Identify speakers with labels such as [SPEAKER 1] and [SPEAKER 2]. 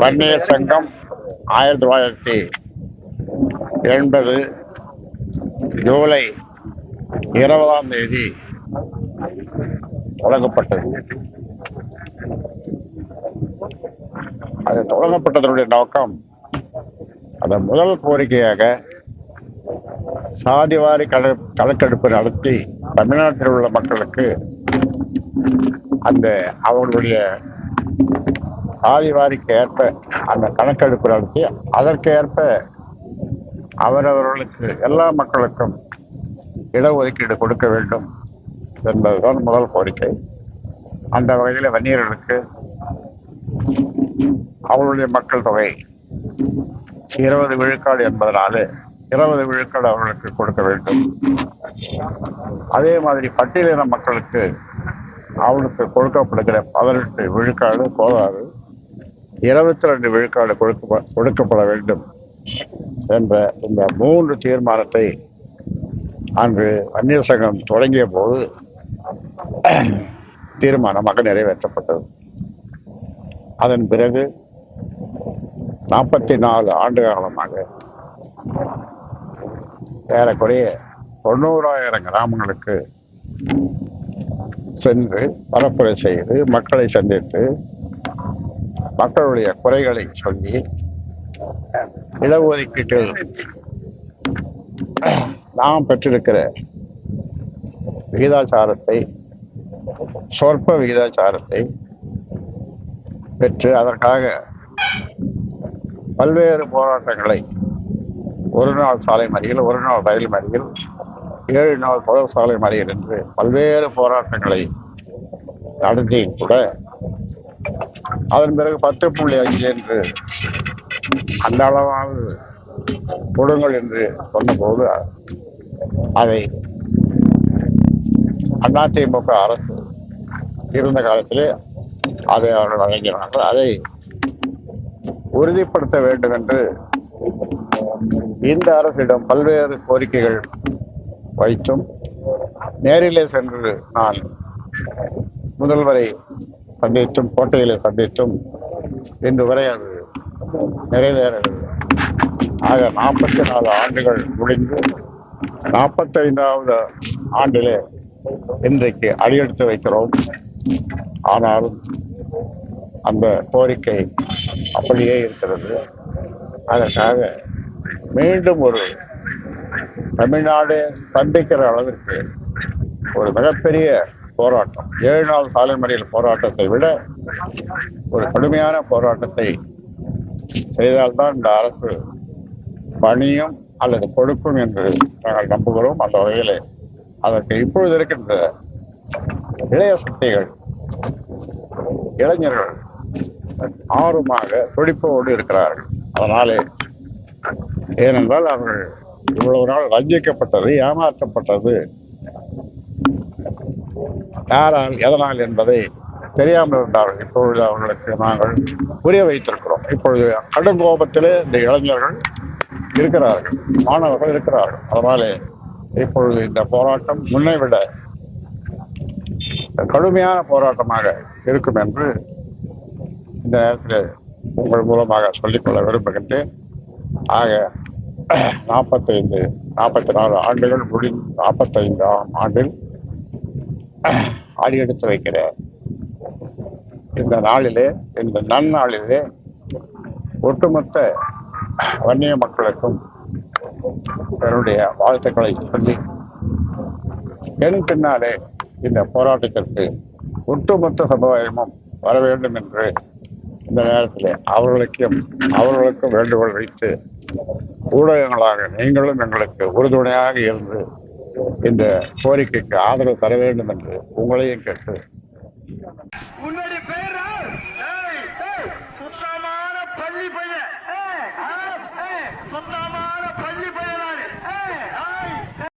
[SPEAKER 1] வன்னியர் சங்கம் ஆயிரத்தி தொள்ளாயிரத்தி எண்பது ஜூலை இருபதாம் தேதி தொடங்கப்பட்டது. அது தொடங்கப்பட்டதனுடைய நோக்கம் அந்த முதல் கோரிக்கையாக சாதிவாரி கண கணக்கெடுப்பு நடத்தி தமிழ்நாட்டில் உள்ள மக்களுக்கு அந்த அவர்களுடைய சாதிவாரிக்கு ஏற்ப அந்த கணக்கெடுப்பு நடத்தி அதற்கேற்ப அவரவர்களுக்கு எல்லா மக்களுக்கும் இடஒதுக்கீடு கொடுக்க வேண்டும் என்பதுதான் முதல் கோரிக்கை. அந்த வகையில் வன்னியர்களுக்கு அவர்களுடைய மக்கள் தொகை இருபது விழுக்காடு என்பதனாலே இருபது விழுக்காடு அவர்களுக்கு கொடுக்க வேண்டும். அதே மாதிரி பட்டியலின மக்களுக்கு அவளுக்கு கொடுக்கப்படுகிற பதினெட்டு விழுக்காடு போதாது. இருபத்தி ரெண்டு விழுக்காடு கொடுக்க கொடுக்கப்பட வேண்டும் என்ற இந்த மூன்று தீர்மானத்தை அன்று வன்னியர் சங்கம் தொடங்கிய போது தீர்மானமாக நிறைவேற்றப்பட்டது. அதன் பிறகு நாற்பத்தி நாலு ஆண்டு காலமாக ஏறக்குறைய தொண்ணூறாயிரம் கிராமங்களுக்கு சென்று பரப்புரை செய்து மக்களை சந்தித்து மக்களுடைய குறைகளை சொல்லி இடஒதுக்கீட்டில் நாம் பெற்றிருக்கிற விகிதாச்சாரத்தை சொற்ப விகிதாச்சாரத்தை பெற்று அதற்காக பல்வேறு போராட்டங்களை ஒரு நாள் சாலை மறியல் ஒரு நாள் ரயில் மறியல் ஏழு நாள் தொடர் சாலை மறியல் என்று பல்வேறு போராட்டங்களை நடத்தியும் கூட அதன் பிறகு பத்து புள்ளி அஞ்சு என்று அந்த அளவாவது கொடுங்கள் என்று சொன்னபோது அதை அதிமுக அரசு இருந்த காலத்திலே அதை அவர்கள் வழங்கினார்கள். அதை உறுதிப்படுத்த வேண்டும் என்று இந்த அரசிடம் பல்வேறு கோரிக்கைகள் வைத்தும் நேரிலே சென்று நான் முதல்வரை சந்தித்தும் கோட்டையில் சந்தித்தும் இன்று வரை அது நிறைவேறவில்லை. ஆக நாற்பத்தி நாலு ஆண்டுகள் முடிந்து நாற்பத்தைந்தாவது ஆண்டிலே இன்றைக்கு அடியெடுத்து வைக்கிறோம். ஆனாலும் அந்த கோரிக்கை அப்படியே இருக்கிறது. அதற்காக மீண்டும் ஒரு தமிழ்நாடு சந்திக்கிற அளவிற்கு ஒரு மிகப்பெரிய போராட்டம். ஏழு நாள் சாலை மறியல் போராட்டத்தை விட ஒரு கடுமையான போராட்டத்தை செய்தால்தான் இந்த அரசு பணியும் அல்லது கொடுக்கும் என்று நாங்கள் நம்புகிறோம். அந்த வகையில் அதற்கு இப்பொழுது இருக்கின்ற இளைய சக்திகள் இளைஞர்கள் ஆர்வமாக துடிப்போடு இருக்கிறார்கள். அதனாலே ஏனென்றால் அவர்கள் இவ்வளவு நாள் வஞ்சிக்கப்பட்டது ஏமாற்றப்பட்டது யாரால் எதனால் என்பதை தெரியாமல் இருந்தார்கள். இப்பொழுது அவர்களுக்கு நாங்கள் புரிய வைத்திருக்கிறோம். இப்பொழுது கடும் கோபத்திலே இந்த இளைஞர்கள் இருக்கிறார்கள். மாணவர்கள் இருக்கிறார்கள். அதனாலே இப்பொழுது இந்த போராட்டம் முன்னை விட கடுமையான போராட்டமாக இருக்கும் என்று இந்த நேரத்தில் உங்கள் மூலமாக சொல்லிக்கொள்ள விரும்புகின்றேன். ஆக நாற்பத்தைந்து நாற்பத்தி நாலு ஆண்டுகள் முடி நாற்பத்தைந்தாம் ஆண்டில் அடியெடுத்து வைக்கிறேன். இந்த நாளிலே இந்த நன்னாளிலே ஒட்டுமொத்த வன்னிய மக்களுக்கும் என்னுடைய வாழ்த்துக்களை சொல்லி என் பின்னாலே இந்த போராட்டத்திற்கு ஒட்டுமொத்த சமுதாயமும் வர வேண்டும் என்று இந்த நேரத்தில் அவர்களுக்கும் அவர்களுக்கும் வேண்டுகோள் வைத்து ஊடகங்களாக நீங்களும் எங்களுக்கு உறுதுணையாக இருந்து இந்த கோரிக்கைக்கு ஆதரவு தர வேண்டும் என்று உங்களையும் கேட்டு